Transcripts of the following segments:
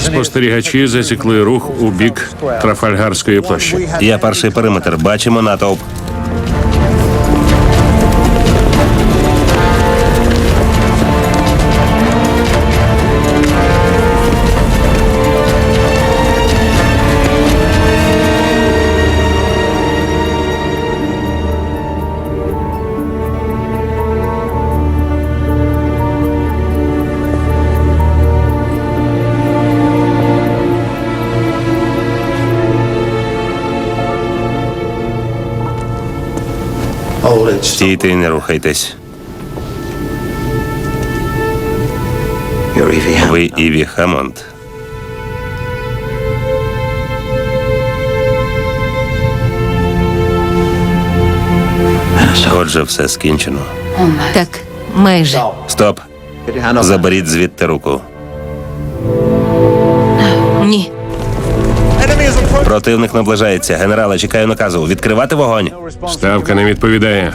Спостерігачі засікли рух у бік Трафальгарської площі. Я перший периметр. Бачимо натовп. Стійте і не рухайтесь. Ви Іві Хамонд. Отже, все скінчено. Так, майже. Стоп. Заберіть звідти руку. Противник наближається. Генерале, чекаю наказу. Відкривати вогонь. Ставка не відповідає.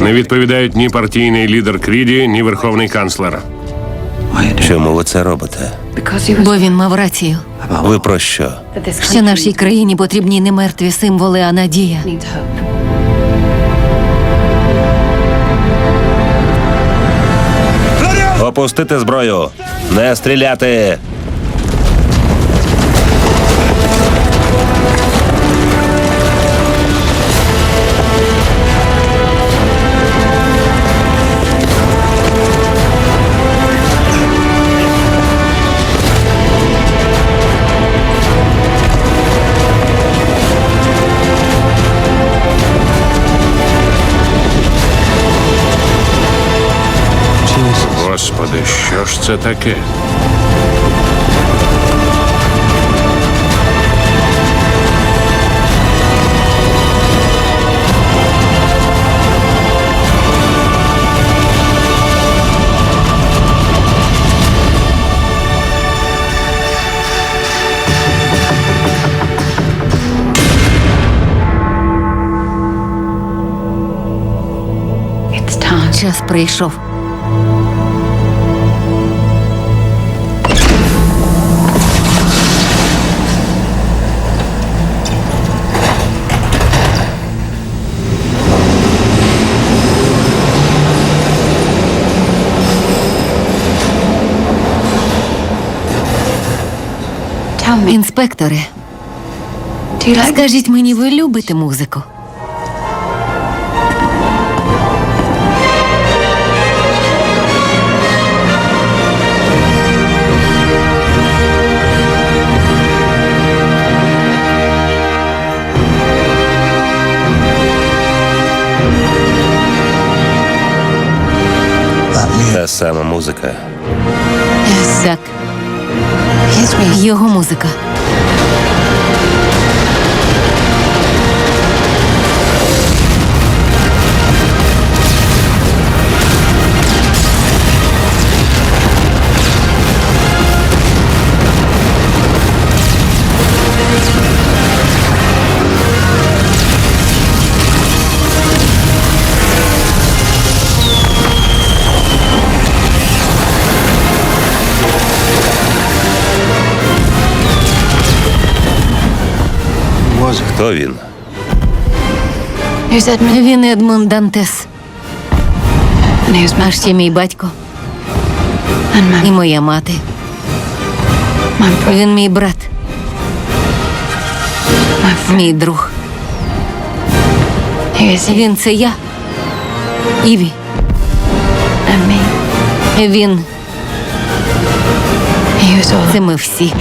Не відповідають ні партійний лідер Кріді, ні верховний канцлер. Чому ви це робите? Бо він мав рацію. Ви про що? Що нашій країні потрібні не мертві символи, а надія. Опустити зброю. Не стріляти. Господи, що ж це таке? Час прийшов. Інспекторе, скажіть мені, ви любите музику? Та сама музика. Так. Його музика. Хто він? Він Едмунд Дантес. А ще мій батько і моя мати. Він мій брат. Мій друг. Він це я. Іві. Він. Це ми всі.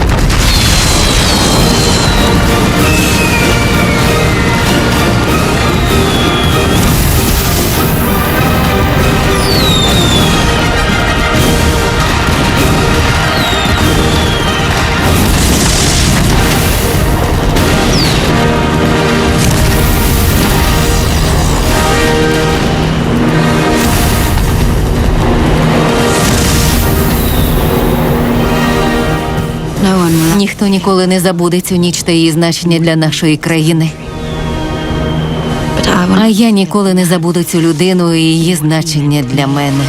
Ніхто ніколи не забуде цю ніч та її значення для нашої країни. А я ніколи не забуду цю людину і її значення для мене.